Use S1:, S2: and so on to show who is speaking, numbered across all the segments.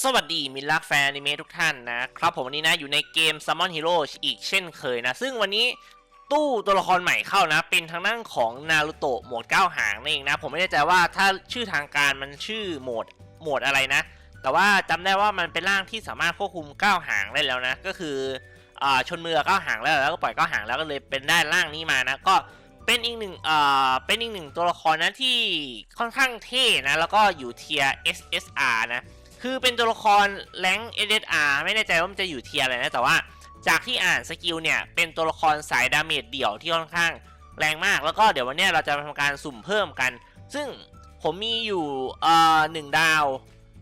S1: สวัสดีมิลลักแฟนอนิเมะทุกท่านนะครับผมวันนี้นะอยู่ในเกม Summon Hero อีกเช่นเคยนะ ซึ่งวันนี้ตู้ตัวละครใหม่เข้านะ เป็นทางด้านของนารูโตะโหมด 9 หางนั่นเองนะ ผมไม่แน่ใจว่าถ้าชื่อทางการมันชื่อโหมดโหมดอะไรนะ แต่ว่าจำได้ว่ามันเป็นร่างที่สามารถควบคุม 9 หางได้แล้วนะ ก็คืออชนมือ 9 หางแล้วแล้วก็ปล่อย 9 หางแล้วก็เลยเป็นได้ร่างนี้มานะก็เป็นอีกหนึ่งอ่าเป็นอีกหนึ่งตัวละครนะที่ค่อนข้างเท่นะ แล้วก็อยู่เทีย SSR นะ คือเป็นตัวละครแรงเอเดอาไม่แน่ใจว่ามันจะอยู่เทียร์อะไรนะ แต่ว่าจากที่อ่านสกิลเนี่ย เป็นตัวละครสายดาเมจเดี่ยวที่ค่อนข้างแรงมาก แล้วก็เดี๋ยววันนี้เราจะมาทำการสุ่มเพิ่มกัน ซึ่งผมมีอยู่เอ่อหนึ่งดาว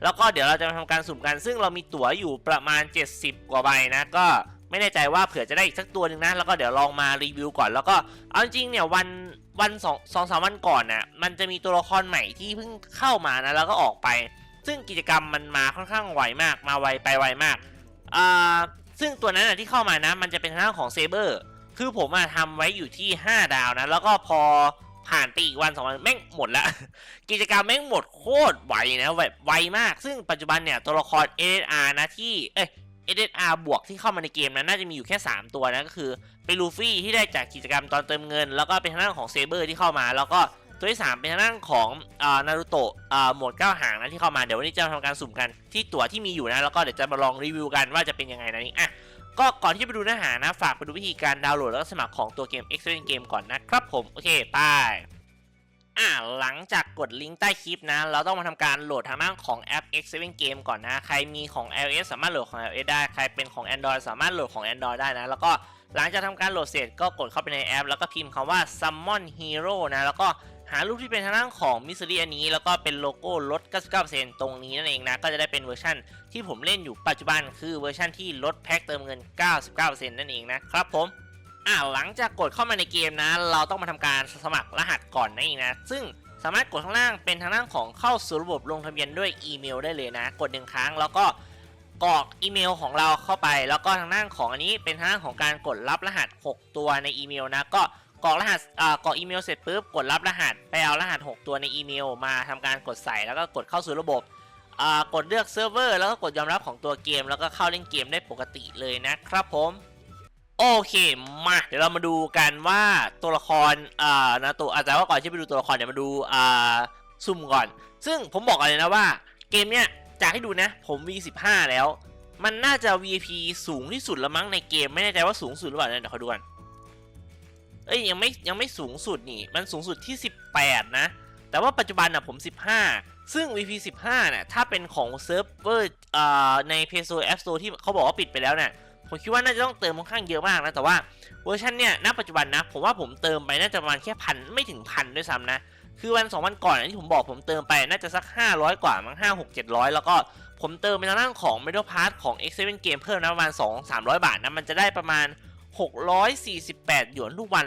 S1: แล้วก็เดี๋ยวเราจะมาทำการสุ่มกัน ซึ่งเรามีตั๋วอยู่ประมาณ 70 กว่าใบนะ ก็ไม่แน่ใจว่าเผื่อจะได้อีกสักตัวหนึ่งนะ แล้วก็เดี๋ยวลองมารีวิวก่อน แล้วก็เอาจริงเนี่ยวันวันสองสองสามวันก่อนน่ะ มันจะมีตัวละครใหม่ที่เพิ่งเข้ามานะ แล้วก็ออกไป ซึ่งกิจกรรมมันมาค่อนข้างไวมากมาไวไปไวมากอ่าซึ่งตัวนั้นนะที่เข้ามานะมันจะเป็นทางของเซเบอร์คือผมอะทำไว้อยู่ที่ 5 ดาวนะ แล้วก็พอผ่านไปอีกวันสองวันแม่งหมดละกิจกรรมแม่งหมดโคตรไวนะแบบไวมาก ซึ่งปัจจุบันเนี่ยตัวละคร SR นะที่เอ้ย SSR บวกที่เข้ามาในเกมนะน่าจะมีอยู่แค่ 3 ตัวนะก็คือเป็นลูฟี่ที่ได้จากกิจกรรมตอนเติมเงิน แล้วก็เป็นทางด้านของเซเบอร์ที่เข้ามา แล้วก็ ตัวที่ 3 เป็นทางด้านของนารูโตะโหมด9หางนะที่เข้ามาเดี๋ยววันนี้จะมาทำการสุ่มกันที่ตั๋วที่มีอยู่นะแล้วก็เดี๋ยวจะมาลองรีวิวกันว่าจะเป็นยังไงนะนี่อะก็ก่อนที่จะไปดูเนื้อหานะฝากไปดูวิธีการดาวน์โหลดแล้วก็สมัครของตัวเกม X Seven Game ก่อนนะครับผมโอเคไปอ่าหลังจากกดลิงก์ใต้คลิปนะ เราต้องมาทำการโหลดทางด้านของแอป X Seven Game ก่อนนะ ใครมีของ iOS สามารถโหลดของ iOS ได้ ใครเป็นของ Android สามารถโหลดของ Android ได้นะ แล้วก็หลังจากทำการโหลดเสร็จก็กดเข้าไปในแอป แล้วก็พิมพ์คำว่า Summon Hero นะ แล้วก็ หารูปที่เป็นทางด้านของมิสซิลี่อันนี้ แล้วก็เป็นโลโก้ลด 99%ตรงนี้นั่นเองนะ ก็จะได้เป็นเวอร์ชันที่ผมเล่นอยู่ปัจจุบันคือเวอร์ชันที่ลดแพ็คเติมเงิน 99%นั่นเองนะครับผมอ่าหลังจากกดเข้ามาในเกมนะ เราต้องมาทำการสมัครรหัสก่อนนั่นเองนะ ซึ่งสามารถกดข้างล่างเป็นทางด้านของเข้าสู่ระบบลงทะเบียนด้วยอีเมลได้เลยนะ กดหนึ่งครั้งแล้วก็กรอกอีเมลของเราเข้าไป แล้วก็ทางด้านของอันนี้เป็นทางด้านของการกดรับรหัส 6 ตัวในอีเมลนะก็ กรอกรหัสเอ่ากรอกอีเมลเสร็จปุ๊บกดรับรหัสไปเอารหัส 6 ตัวในอีเมล มาทำการกดใส่แล้วก็กดเข้าสู่ระบบเอ่ากดเลือกเซิร์ฟเวอร์แล้วก็กดยอมรับของตัวเกม แล้วก็เข้าเล่นเกมได้ปกติเลยนะครับผมโอเคมาเดี๋ยวเรามาดูกันว่าตัวละครอ่านะตัวอาจจะว่าก่อนที่ไปดูตัวละครเดี๋ยวมาดูอ่าซุ่มก่อน ซึ่งผมบอกเลยนะว่าเกมเนี้ยจากให้ดูนะผม V15 แล้ว มันน่าจะ VIP สูงที่สุดละมั้งในเกมไม่แน่ใจว่าสูงสุดหรือเปล่านะเดี๋ยวขอดูกัน เอ้ยยังไม่ยังไม่สูงสุดนี่มันสูงสุดที่ 18 นะ แต่ว่าปัจจุบันนะผม 15 ซึ่ง VP 15เนี่ยถ้าเป็นของเซิร์ฟเวอร์ใน Play Store App Store ที่เขาบอกว่าปิดไปแล้วเนี่ยผมคิดว่าน่าจะต้องเติมค่อนข้างเยอะมากนะ แต่ว่าเวอร์ชันเนี่ยณปัจจุบันนะ ผมว่าผมเติมไปน่าจะประมาณแค่พันไม่ถึงพันด้วยซ้ำนะ คือวันสองวันก่อนนะที่ผมบอกผมเติมไปน่าจะสัก 500 กว่ามั้ง5 6 700แล้วก็ผมเติมไปทางด้านของ Middle Pass ของ X7 Game เพิ่มนะประมาณ2 300 บาทนะมันจะได้ประมาณ 648 หยวนทุกวัน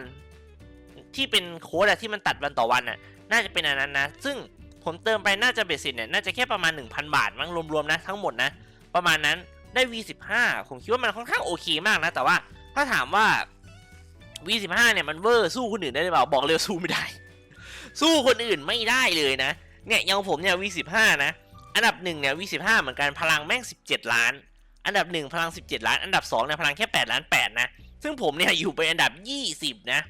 S1: ที่เป็นโค้ดอะที่มันตัดวันต่อวันอะน่าจะเป็นอันนั้นนะ ซึ่งผมเติมไปน่าจะเบสิสเนี่ย น่าจะแค่ประมาณ 1,000 บาทมั้งรวมๆนะ ทั้งหมดนะ ประมาณนั้นได้ V15 ผมคิดว่ามันค่อนข้างโอเคมากนะ แต่ว่าถ้าถามว่า V15 เนี่ยมันเวอร์สู้คนอื่นได้หรือเปล่าบอกเลยว่าสู้ไม่ได้ สู้คนอื่นไม่ได้เลยนะ เนี่ยอยังผมเนี่ย V15 นะ อันดับหนึ่งเนี่ย V15 เหมือนกันพลังแม่ง 17 ล้าน อันดับหนึ่งพลัง 17 ล้าน อันดับ2เนี่ยพลังแค่ 8 ล้าน 8 นะ ซึ่งผมเนี่ยอยู่เป็นอันดับ 20 นะ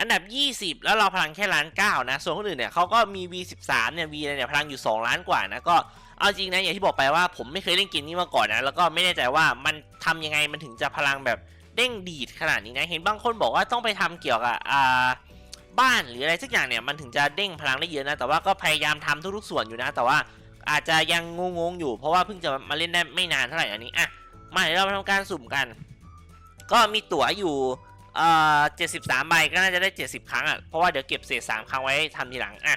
S1: อันดับ 20 แล้วเราพลังแค่ล้าน9นะ ส่วนคนอื่นเนี่ยเขาก็มี V13 เนี่ย V เนี่ยพลังอยู่ 2 ล้านกว่านะ ก็เอาจริงนะอย่างที่บอกไปว่าผมไม่เคยเล่นเกมนี้มาก่อนนะ แล้วก็ไม่แน่ใจว่ามันทำยังไงมันถึงจะพลังแบบเด้งดีดขนาดนี้นะ เห็นบางคนบอกว่าต้องไปทำเกี่ยวกับอ่าบ้านหรืออะไรสักอย่างเนี่ยมันถึงจะเด้งพลังได้เยอะนะ แต่ว่าก็พยายามทำทุกๆส่วนอยู่นะ แต่ว่าอาจจะยังงงๆอยู่เพราะว่าเพิ่งจะมาเล่นได้ไม่นานเท่าไหร่อันนี้อะมาเดี๋ยวเรามาทำการสุ่มกัน ก็มีตั๋วอยู่เอ่อเจ็ดสิบสามใบก็น่าจะได้เจ็ดสิบครั้งอะเพราะว่าเดี๋ยวเก็บเศษสามครั้งไว้ทำทีหลังอะ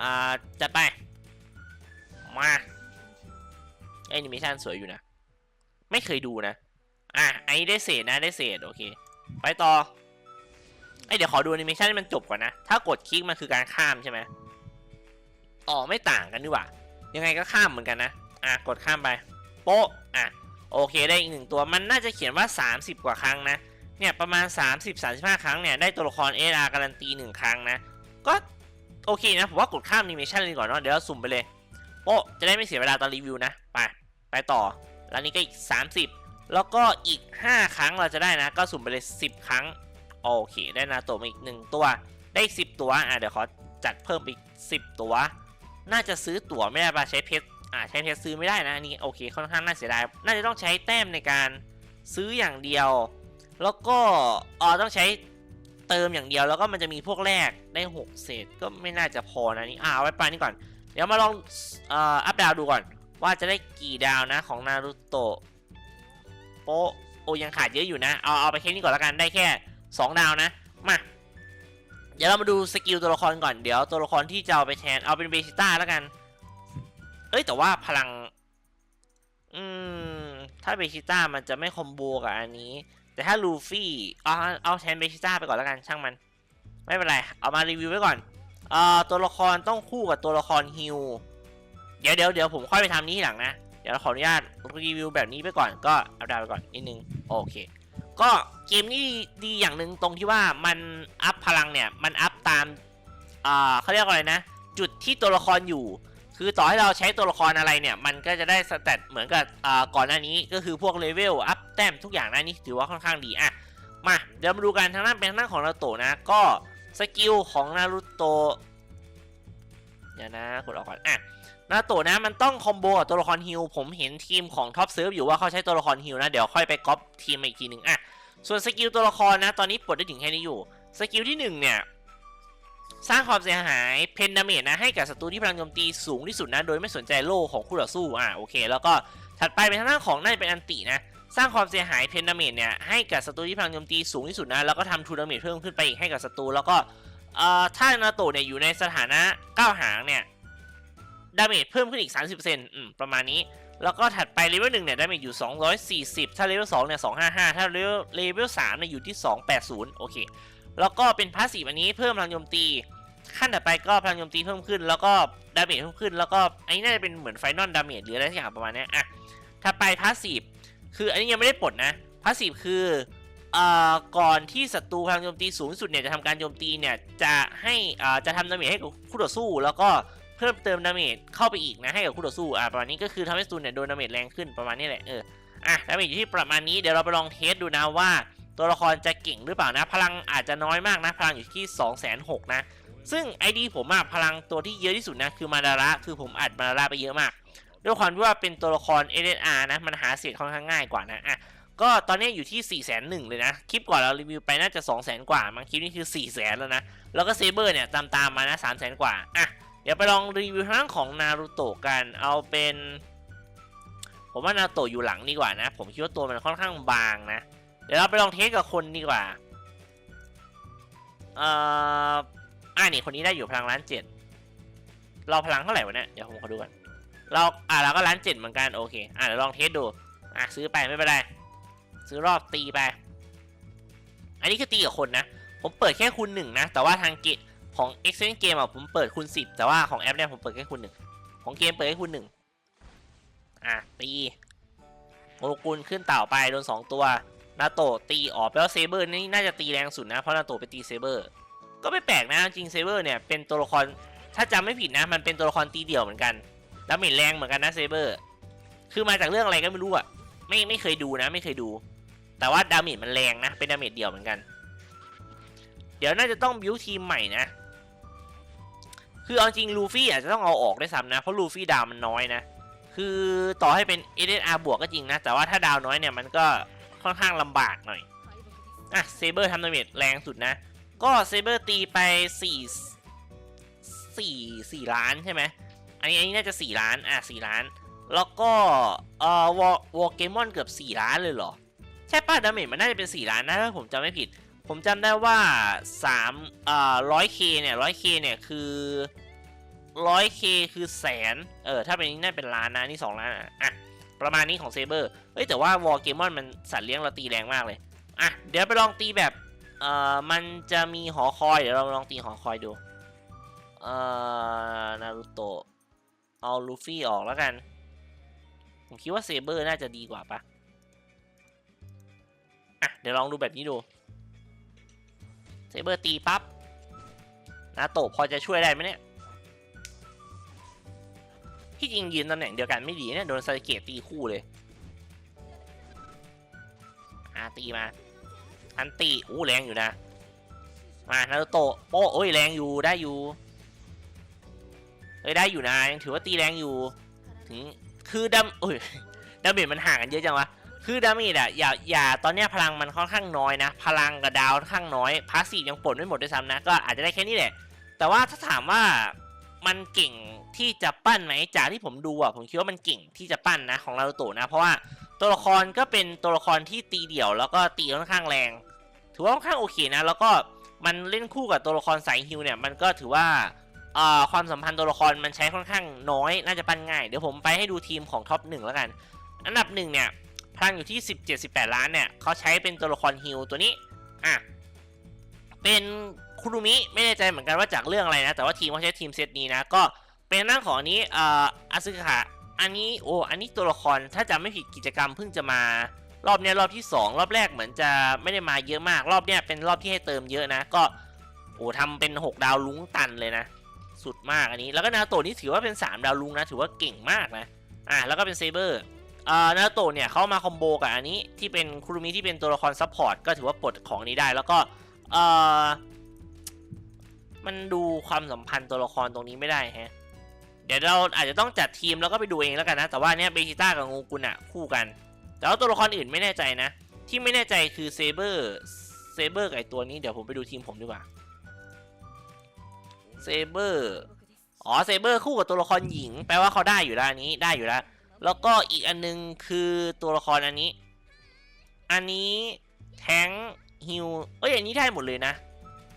S1: อ่าจัดไป มาแอนิเมชันสวยอยู่นะ ไม่เคยดูนะ อะไอ้ได้เศษนะได้เศษโอเค ไปต่อไอยเดี๋ยวขอดูแอนิเมชันให้มันจบก่อนนะ ถ้ากดคลิกมันคือการข้ามใช่ไหมอ๋อไม่ต่างกันดีกว่า ยังไงก็ข้ามเหมือนกันนะ อะกดข้ามไป โป๊ะ อะ โอเคได้อีกหนึ่งตัวมันน่าจะเขียนว่า 30 กว่าครั้งนะ เนี่ยประมาณ 30-35 ครั้งเนี่ยได้ตัวละคร SR การันตี1ครั้งนะ ก็โอเคนะผมว่ากดข้ามนิเมชันเลยก่อนเนาะเดี๋ยวเราสุ่มไปเลยโป๊ะจะได้ไม่เสียเวลาตอนรีวิวนะไปไปต่อแล้วนี้ก็อีก 30 แล้วก็อีก 5 ครั้งเราจะได้นะ ก็สุ่มไปเลย 10 ครั้งโอเคได้นาโตะมาอีก 1 ตัว ได้อีก10 ตัวอะเดี๋ยวขอจัดเพิ่มอีก 10 ตัว น่าจะซื้อตั๋วไม่ได้ปะใช้เพชร อ่าใช้เพชรซื้อไม่ได้นะนี่โอเคค่อนข้างน่าเสียดายน่าจะต้องใช้แต้มในการซื้ออย่างเดียว แล้วก็อ๋อต้องใช้เติมอย่างเดียวแล้วก็มันจะมีพวกแรกได้6เศษก็ไม่น่าจะพอนะนี่อ่าไว้ปลายนี้ก่อน เดี๋ยวมาลองเอ่ออัพดาวดูก่อน ว่าจะได้กี่ดาวนะของนารูโตะโปโอยังขาดเยอะอยู่นะ เอาเอาไปแค่นี้ก่อนล้วกันได้แค่ 2 ดาวนะมาเดี๋ยวเรามาดูสกิลตัวละครก่อนเดี๋ยวตัวละครที่จะเอาไปแทนเอาเป็นเบชิต้าแล้วกัน เอ้ยแต่ว่าพลัง อืม ถ้าเบชิต้ามันจะไม่คอมโบกับอันนี้ แต่ถ้าลูฟี่เอาเอาแทนเบชิต้าไปก่อนแล้วกันช่างมัน ไม่เป็นไร เอามารีวิวไว้ก่อนเอ่อตัวละครต้องคู่กับตัวละครฮิวเดี๋ยวเดี๋ยวเดี๋ยวผมค่อยไปทำนี้ทีหลังนะ เดี๋ยวขออนุญาตรีวิวแบบนี้ไปก่อนก็อัปดาไปก่อนนิดนึงโอเค ก็เกมนี้ดีอย่างหนึ่งตรงที่ว่ามันอัพพลังเนี่ย มันอัพตามอ่าเขาเรียกว่าอะไรนะ จุดที่ตัวละครอยู่ คือต่อให้เราใช้ตัวละครอะไรเนี่ย มันก็จะได้สเตตเหมือนกับอ่าก่อนหน้านี้ก็คือพวกเลเวลอัพแต้มทุกอย่างนะนี่ถือว่าค่อนข้างดีอะมาเดี๋ยวมาดูกันทางด้านเป็นทางด้านของนารูโตะนะก็สกิลของนารูโตะเดี๋ยวนะกดออกก่อนอะนารูโตะนะมันต้องคอมโบกับตัวละครฮิลผมเห็นทีมของท็อปเซิร์ฟอยู่ว่าเขาใช้ตัวละครฮิลนะเดี๋ยวค่อยไปก๊อปทีมอีกทีหนึ่งอะส่วนสกิลตัวละครนะตอนนี้ปลดได้ถึงแค่นี้อยู่สกิลที่หนึ่งเนี่ย สร้างความเสียหายเพนดาเมจนะให้กับศัตรูที่พลังโจมตีสูงที่สุดนะโดยไม่สนใจโล่ของคู่ต่อสู้อะโอเค แล้วก็ถัดไปเป็นทางด้านของน่าจะเป็นอันตินะสร้างความเสียหายเพนดาเมจเนี่ยให้กับศัตรูที่พลังโจมตีสูงที่สุดนะแล้วก็ทำทูดาเมจเพิ่มขึ้นไปอีกให้กับศัตรูแล้วก็เอ่อถ้านาโตะเนี่ยอยู่ในสถานะก้าวหางเนี่ยดาเมจเพิ่มขึ้นอีก 30%อืมประมาณนี้แล้วก็ถัดไปเลเวลหนึ่งเนี่ยดาเมจอยู่ 240 ถ้าเลเวลสองเนี่ย 255 ถ้าเลเวลเลเวลสามเนี่ยอยู่ที่ 280 โอเค แล้วก็เป็นพาสซีฟอันนี้เพิ่มพลังโจมตี ขั้นต่อไปก็พลังโจมตีเพิ่มขึ้น แล้วก็ดาเมจเพิ่มขึ้น แล้วก็อันนี้น่าจะเป็นเหมือนไฟนอลดาเมจหรืออะไรสักอย่างประมาณนี้อะถ้าไปพาสซีฟคืออันนี้ยังไม่ได้ปลดนะพาสซีฟคือเอ่อก่อนที่ศัตรูพลังโจมตีสูงสุดเนี่ยจะทำการโจมตีเนี่ยจะให้อ่าจะทำดาเมจให้กับคู่ต่อสู้ แล้วก็เพิ่มเติมดาเมจเข้าไปอีกนะให้กับคู่ต่อสู้อ่าประมาณนี้ก็คือทำให้ศัตรูเนี่ยโดนดาเมจแรงขึ้นประมาณนี้แหละเอออะดาเมจอยู่ที่ประมาณนี้เดี๋ยวเราไปลองเทสดูนะว่า ตัวละครจะเก่งหรือเปล่านะ พลังอาจจะน้อยมากนะ พลังอยู่ที่2 6 0 0 0นะ ซึ่งไอดีผมอะพลังตัวที่เยอะที่สุดนะคือมาดาระคือผมอัดมาดาระไปเยอะมาก ด้วยความที่ว่าเป็นตัวละคร SSR นะ มันหาเสียค่อนข้างง่ายกว่านะอะก็ตอนนี้อยู่ที่4ี่แสนหนึ่งเลยนะ คลิปก่อนเรารีวิวไปน่าจะ2 0 0แสนกว่ามั้งคลิปนี้คือ4ี่แสนแล้วนะ แล้วก็เซเบอร์เนี่ยตามตามมานะสามแสนกว่าอะเดี๋ยวไปลองรีวิวทางด้านของนารูโตะกันเอาเป็น ผมว่านารูโตะอยู่หลังดีกว่านะ ผมคิดว่าตัวมันค่อนข้างบางนะ ดี๋ยวเราไปลองเทสกับคนดีกว่า เอ่ออ่านี่คนนี้ได้อยู่พลังล้านเจ็ด เราพลังเท่าไหร่วะเนี่ย เดี๋ยวผมขอดูก่อน เราอ่าเราก็ล้านเจ็ดเหมือนกันโอเค อ่าเดี๋ยวลองเทสดู อะซื้อไปไม่เป็นไร ซื้อรอบตีไป อันนี้คือตีกับคนนะ ผมเปิดแค่คูณหนึ่งนะ แต่ว่าทางเกมของ e x c e l l e n t Game อะผมเปิดคูณสิบแต่ว่าของแอปเนี่ยผมเปิดแค่คูณหนึ่งของเกมเปิดแค่คูณหนึ่งอะตีโมกุลขึ้นเต่าไปโดนสองตัว นาโตตีออกแปลว่าเซเบอร์นี่น่าจะตีแรงสุดนะ เพราะนาโตไปตีเซเบอร์ก็ไม่แปลกนะจริงเซเบอร์เนี่ยเป็นตัวละครถ้าจำไม่ผิดนะ มันเป็นตัวละครตีเดี่ยวเหมือนกันดาเมจแรงเหมือนกันนะเซเบอร์คือมาจากเรื่องอะไรก็ไม่รู้อะไม่ไม่เคยดูนะ ไม่เคยดู แต่ว่าดาเมจมันแรงนะ เป็นดาเมจเดี่ยวเหมือนกัน เดี๋ยวน่าจะต้องบิวทีมใหม่นะ คือเอาจริงลูฟี่อาจจะต้องเอาออกด้วยซ้ำนะ เพราะลูฟี่ดาวมันน้อยนะ คือต่อให้เป็น SSR บวกก็จริงนะ แต่ว่าถ้าดาวน้อยเนี่ยมันก็ ค่อนข้างลำบากหน่อย อะเซเบอร์ทำดาเมจแรงสุดนะ ก็เซเบอร์ตีไป4 4 4ล้านใช่ไหมอันนี้อันนี้น่าจะ4ล้าน อะ4ล้าน แล้วก็เอ่อวอวอเกมอนเกือบ4ล้านเลยเหรอ ใช่ป่ะดาเมจมันน่าจะเป็น4ล้านนะถ้าผมจำไม่ผิด ผมจำได้ว่า3เอ่อ 100k เนี่ย 100k เคเนี่ยคือ 100k คือแสน เออ ถ้าเป็นนี้น่าเป็นล้านนะ นี่2ล้านอะอะ ประมาณนี้ของเซเบอร์เอ้ยแต่ว่าวอลเกมอนมันสัตว์เลี้ยงเราตีแรงมากเลย อะ เดี๋ยวไปลองตีแบบเอ่อมันจะมีหอคอย เดี๋ยวเราลองตีหอคอยดูเอ่อนารูโตะเอาลูฟี่ออกแล้วกัน ผมคิดว่าเซเบอร์น่าจะดีกว่าปะอะ เดี๋ยวลองดูแบบนี้ดูเซเบอร์ตีปั๊บนาโตะพอจะช่วยได้ไหมเนี่ย ที่จริงยืนตำแหน่งเดียวกันไม่ดีเนี่ยโดนซาสึเกะตีคู่เลยอาตีมา อันตีอู้แรงอยู่นะ มานารูโตะโป้โอ้ยแรงอยู่ได้อยู่เอ้ยได้อยู่นะยังถือว่าตีแรงอยู่ ถึงคือดำโอ้ยดาเมจมันห่างกันเยอะจังวะคือดาเมจอะอย่าอย่าตอนเนี้ยพลังมันค่อนข้างน้อยนะ พลังกับดาวค่อนข้างน้อยพาสซีฟยังปลดไม่หมดด้วยซ้ำนะก็อาจจะได้แค่นี้แหละแต่ว่าถ้าถามว่ามันเก่ง ที่จะปั้นไหมจากที่ผมดูอะผมคิดว่ามันเก่งที่จะปั้นนะของนารูโตะนะ เพราะว่าตัวละครก็เป็นตัวละครที่ตีเดี่ยว แล้วก็ตีค่อนข้างแรง ถือว่าค่อนข้างโอเคนะ แล้วก็มันเล่นคู่กับตัวละครสายฮิวเนี่ยมันก็ถือว่าความสัมพันธ์ตัวละครมันใช้ค่อนข้างน้อยน่าจะปั้นง่าย เดี๋ยวผมไปให้ดูทีมของท็อปหนึ่งแล้วกัน อันดับหนึ่งเนี่ยพลังอยู่ที่ 17-18 ล้านเนี่ยเขาใช้เป็นตัวละครฮิลตัวนี้อะเป็นคุรุมิไม่แน่ใจเหมือนกันว่าจากเรื่องอะไรนะ แต่ว่าทีมเขาใช้ทีมเซตนี้นะ ก็ เป็นหน้างของอันนี้เอ่ออาซึกะอันนี้โอ้อันนี้ตัวละครถ้าจำไม่ผิดกิจกรรมเพิ่งจะมารอบเนี้ยรอบที่ 2 รอบแรกเหมือนจะไม่ได้มาเยอะมาก รอบเนี้ยเป็นรอบที่ให้เติมเยอะนะ ก็โอ้ทำเป็น 6 ดาวลุ้งตันเลยนะ สุดมากอันนี้ แล้วก็นาโตะนี่ถือว่าเป็น 3 ดาวลุ้งนะ ถือว่าเก่งมากนะอะแล้วก็เป็นเซเบอร์อ่อนาโตะเนี่ยเขามาคอมโบกับอันนี้ที่เป็นคุรุมิที่เป็นตัวละครซัพพอร์ตก็ถือว่าปลดของนี้ได้แล้วก็เอ่อมันดูความสัมพันธ์ตัวละครตรงนี้ไม่ได้แฮะ ดี๋ยวเราอาจจะต้องจัดทีมแล้วก็ไปดูเองแล้วกันนะ แต่ว่าเนี้ยเบจิต้ากับงูกุลอะคู่กัน แต่ว่าตัวละครอื่นไม่แน่ใจนะ ที่ไม่แน่ใจคือเซเบอร์เซเบอร์กับไอตัวนี้เดี๋ยวผมไปดูทีมผมดีกว่าเซเบอร์อ๋อเซเบอร์คู่กับตัวละครหญิง แปลว่าเขาได้อยู่แล้วนนี้ได้อยู่แล้ว แล้วก็อีกอันนึงคือตัวละครอันนี้ อันนี้แทงฮิวเอ้ยอันนี้ได้หมดเลยนะ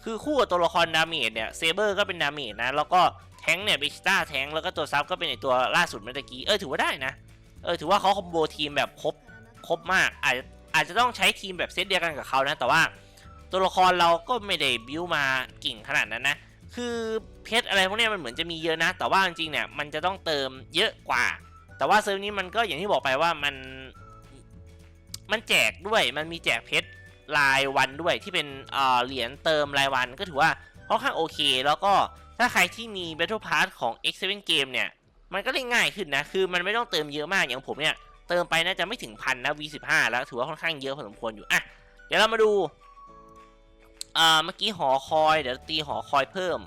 S1: คือคู่กับตัวละครดาเมจเนี่ยเซเบอร์ก็เป็นดาเมจนะ แล้วก็แทงเนี่ยเบชิต้าแทงแล้วก็ตัวซับก็เป็นไอตัวล่าสุดเมื่อกี้ เออถือว่าได้นะ เออถือว่าเขาคอมโบทีมแบบครบครบมาก อาจจะอาจจะต้องใช้ทีมแบบเซตเดียวกันกับเขานะ แต่ว่าตัวละครเราก็ไม่ได้บิวมาเก่งขนาดนั้นนะ คือเพชรอะไรพวกนี้มันเหมือนจะมีเยอะนะ แต่ว่าจริงๆเนี่ยมันจะต้องเติมเยอะกว่า แต่ว่าเซิร์ฟนี้มันก็อย่างที่บอกไปว่ามัน มันแจกด้วย มันมีแจกเพชร รายวันด้วยที่เป็นเหรียญเติมรายวันก็ถือว่าค่อนข้างโอเค แล้วก็ถ้าใครที่มี Battle Pass ของ X7 Game เนี่ย มันก็เล่นง่ายขึ้นนะ คือมันไม่ต้องเติมเยอะมากอย่างผมเนี่ย เติมไปน่าจะไม่ถึงพันนะ V15 แล้วถือว่าค่อนข้างเยอะพอสมควรอยู่ อะ เดี๋ยวเรามาดูอ่าเมื่อกี้หอคอยเดี๋ยวตีหอคอยเพิ่ม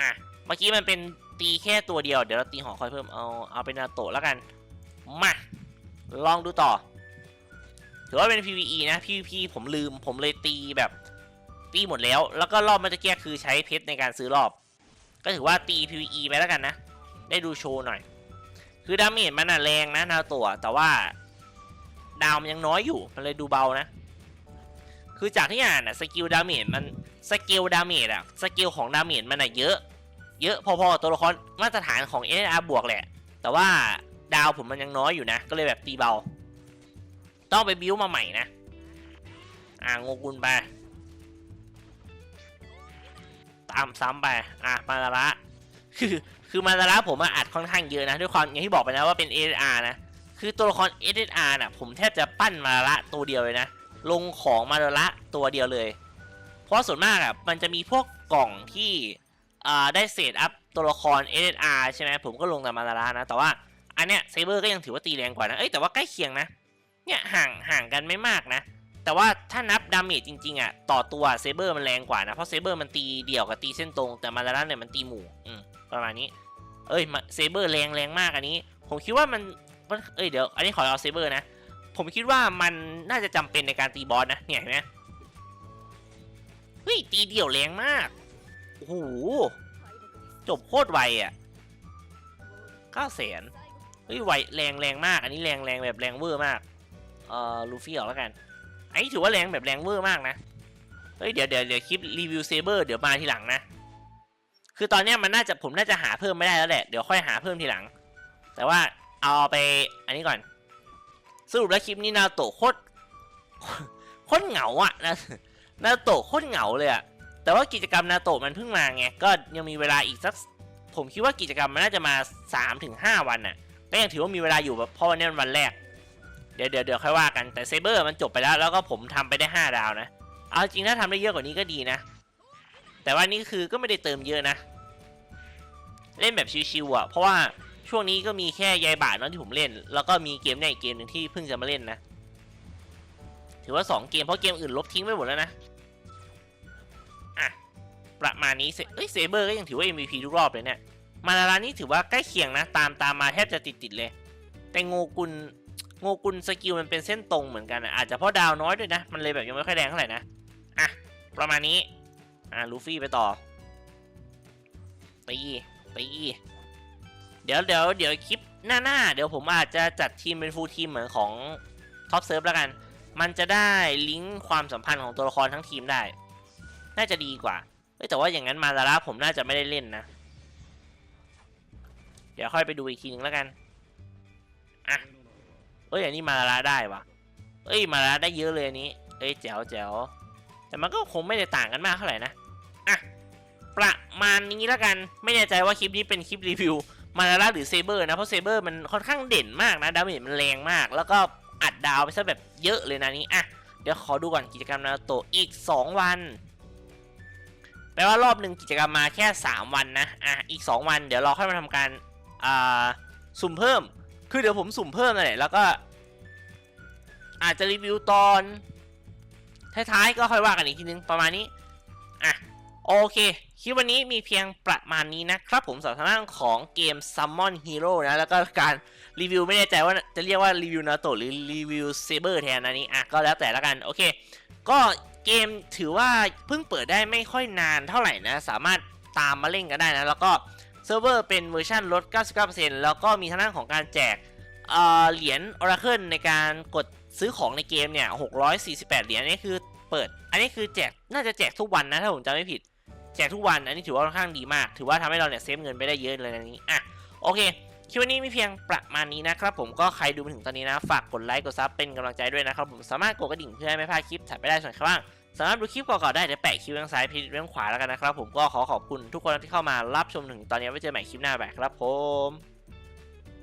S1: อะ เมื่อกี้มันเป็นตีแค่ตัวเดียว เดี๋ยวเราตีหอคอยเพิ่ม เอาเอาเป็นนาโตะแล้วกัน มา ลองดูต่อ ถือว่าเป็น PVE นะ PVP ผมลืมผมเลยตีแบบ ตีหมดแล้ว แล้วก็รอบเมื่อกี้คือใช้เพชรในการซื้อรอบ ก็ถือว่าตี PVE ไปแล้วกันนะ ได้ดูโชว์หน่อย คือดาเมจมันอะแรงนะนาโตะแต่ว่า ดาวมันยังน้อยอยู่มันเลยดูเบานะ คือจากที่อ่านอะสกิลดาเมจมันสกิลดาเมจอะสกิลของดาเมจมันอะเยอะ เยอะพอๆกับตัวละครมาตรฐานของ SR บวกแหละ แต่ว่าดาวผมมันยังน้อยอยู่นะ ก็เลยแบบตีเบา ต้องไปบิวมาใหม่นะ อ่างงกุลไป ตามซ้ำไป อะมาละคือคือมาละผมมาอัดค่อนข้างเยอะนะ ด้วยความอย่างที่บอกไปนะว่าเป็น SR นะ คือตัวละคร SR น่ะ ผมแทบจะปั้นมาละตัวเดียวเลยนะ ลงของมาละตัวเดียวเลย เพราะส่วนมากอะมันจะมีพวกกล่องที่อ่าได้เศษอัพตัวละคร SR ใช่ไหมผมก็ลงแต่มาละนะ แต่ว่าอันเนี้ยเซเบอร์ก็ยังถือว่าตีแรงกว่านะ เอ้ยแต่ว่าใกล้เคียงนะ เนี่ยห่างห่างกันไม่มากนะ แต่ว่าถ้านับดาเมจจริงๆอะต่อตัวเซเบอร์มันแรงกว่านะ เพราะเซเบอร์มันตีเดี่ยวกับตีเส้นตรง แต่มาลาร่าเนี่ยมันตีหมู่อืมประมาณนี้ เอ้ยเซเบอร์แรงแรงมากอันนี้ ผมคิดว่ามันมันเอ้ยเดี๋ยว อันนี้ขอเอาเซเบอร์นะ ผมคิดว่ามันน่าจะจำเป็นในการตีบอสนะเนี่ยเห็นไหมเฮ้ยตีเดี่ยวแรงมากโอ้โหจบโคตรไวอะเก้าแสนเฮ้ยไวแรงแรงมาก อันนี้แรงแรงแบบแรงเวอร์มาก เอ่อลูฟี่ออกแล้วกันอันนี้ถือว่าแรงแบบแรงเวอร์มากนะเฮ้ยเดี๋ยวเดี๋ยวเดี๋ยวคลิปรีวิวเซเบอร์เดี๋ยวมาทีหลังนะคือตอนนี้มันน่าจะผมน่าจะหาเพิ่มไม่ได้แล้วแหละเดี๋ยวค่อยหาเพิ่มทีหลัง แต่ว่าเอาไปอันนี้ก่อน สรุปแล้วคลิปนี้นาโตโคตรโคตรเหงาอะนะนาโตโคตรเหงาเลยอะแต่ว่ากิจกรรมนาโตมันเพิ่งมาไงก็ยังมีเวลาอีกสักผมคิดว่ากิจกรรมมันน่าจะมา 3-5ถึงวันน่ะก็ยังถือว่ามีเวลาอยู่แบบเพราะวันนี้มันวันแรก เดี๋ยวเดี๋ยวเดี๋ยวค่อยว่ากันแต่เซเบอร์มันจบไปแล้วแล้วก็ผมทำไปได้ 5 ดาวนะ เอาจริงถ้าทำได้เยอะกว่านี้ก็ดีนะ แต่ว่านี่คือก็ไม่ได้เติมเยอะนะ เล่นแบบชิวๆอะเพราะว่าช่วงนี้ก็มีแค่ยายบาทเนาะที่ผมเล่น แล้วก็มีเกมเนี่ยอีกเกมหนึ่งที่เพิ่งจะมาเล่นนะ ถือว่า 2 เกมเพราะเกมอื่นลบทิ้งไปหมดแล้วนะอะประมาณนี้เซเอ้ยเซเบอร์ก็ยังถือว่า MVP ทุกรอบเลยเนี่ยมานารานี่ถือว่าใกล้เคียงนะ ตามตามมาแทบจะติดติดเลย แต่โงกุล โงกุลสกิลมันเป็นเส้นตรงเหมือนกันอะอาจจะเพราะดาวน้อยด้วยนะ มันเลยแบบยังไม่ค่อยแรงเท่าไหร่นะ อะ ประมาณนี้ อะลูฟี่ไปต่อตีตีเดี๋ยวเดี๋ยวเดี๋ยวคลิปหน้าหน้าเดี๋ยวผมอาจจะจัดทีมเป็นฟูลทีมเหมือนของท็อปเซิร์ฟแล้วกัน มันจะได้ลิงก์ความสัมพันธ์ของตัวละครทั้งทีมได้ น่าจะดีกว่าแต่ว่าอย่างนั้นมาลาร่าผมน่าจะไม่ได้เล่นนะ เดี๋ยวค่อยไปดูอีกทีนึงแล้วกัน อะ เอ้ยอันนี้มาลาร่าได้วะเอ้ยมาลาร่าได้เยอะเลยอันนี้ เอ้ยแจ๋วแจ๋วแต่มันก็คงไม่ได้ต่างกันมากเท่าไหร่นะอะประมาณนี้แล้วกันไม่แน่ใจว่าคลิปนี้เป็นคลิปรีวิวมาลาร่าหรือเซเบอร์นะเพราะเซเบอร์มันค่อนข้างเด่นมากนะดาเมจมันแรงมาก แล้วก็อัดดาวไปซะแบบเยอะเลยนะนี้อะเดี๋ยวขอดูก่อนกิจกรรมนาโตอีก 2 วัน แปลว่ารอบหนึ่งกิจกรรมมาแค่ 3 วันนะอะอีก 2 วันเดี๋ยวเราค่อยมาทำการอ่าสุ่มเพิ่ม คือเดี๋ยวผมสุ่มเพิ่มนั่นแหละแล้วก็ อาจจะรีวิวตอนท้ายๆก็ค่อยว่ากันอีกทีนึงประมาณนี้ อะ โอเค คลิปวันนี้มีเพียงประมาณนี้นะครับผมสำหรับทางด้านของเกม Summon Hero นะ แล้วก็การรีวิวไม่แน่ใจว่าจะเรียกว่ารีวิวนาโตหรือรีวิวเซเบอร์แทนนนี้ อะ ก็แล้วแต่ละกัน โอเค ก็เกมถือว่าเพิ่งเปิดได้ไม่ค่อยนานเท่าไหร่นะ สามารถตามมาเล่นกันได้นะ แล้วก็ เซิร์ฟเวอร์เป็นเวอร์ชันลด 99%แล้วก็มีทางด้านของการแจกเหรียญ Oracle ในการกดซื้อของในเกมเนี่ย 648 เหรียญนี่คือเปิด อันนี้คือแจก น่าจะแจกทุกวันนะ ถ้าผมจำไม่ผิด แจกทุกวัน อันนี้ถือว่าค่อนข้างดีมาก ถือว่าทำให้เราเนี่ยเซฟเงินไปได้เยอะเลยนนี้ อะ โอเค คลิปวันนี้มีเพียงประมาณนี้นะครับผม ก็ใครดูมาถึงตอนนี้นะ ฝากกดไลค์ กดซับเป็นกำลังใจด้วยนะครับผม สามารถกดกระดิ่งเพื่อให้ไม่พลาดคลิปถัดไปได้ส่วนข้างล่าง สามารถดูคลิปก่อนๆได้เดี๋ยวแปะคลิปทางซ้ายพีเรื่องขวาแล้วกันนะครับผมก็ขอขอบคุณทุกคนที่เข้ามารับชมถึงตอนนี้ไว้เจอใหม่คลิปหน้าแบบครับผม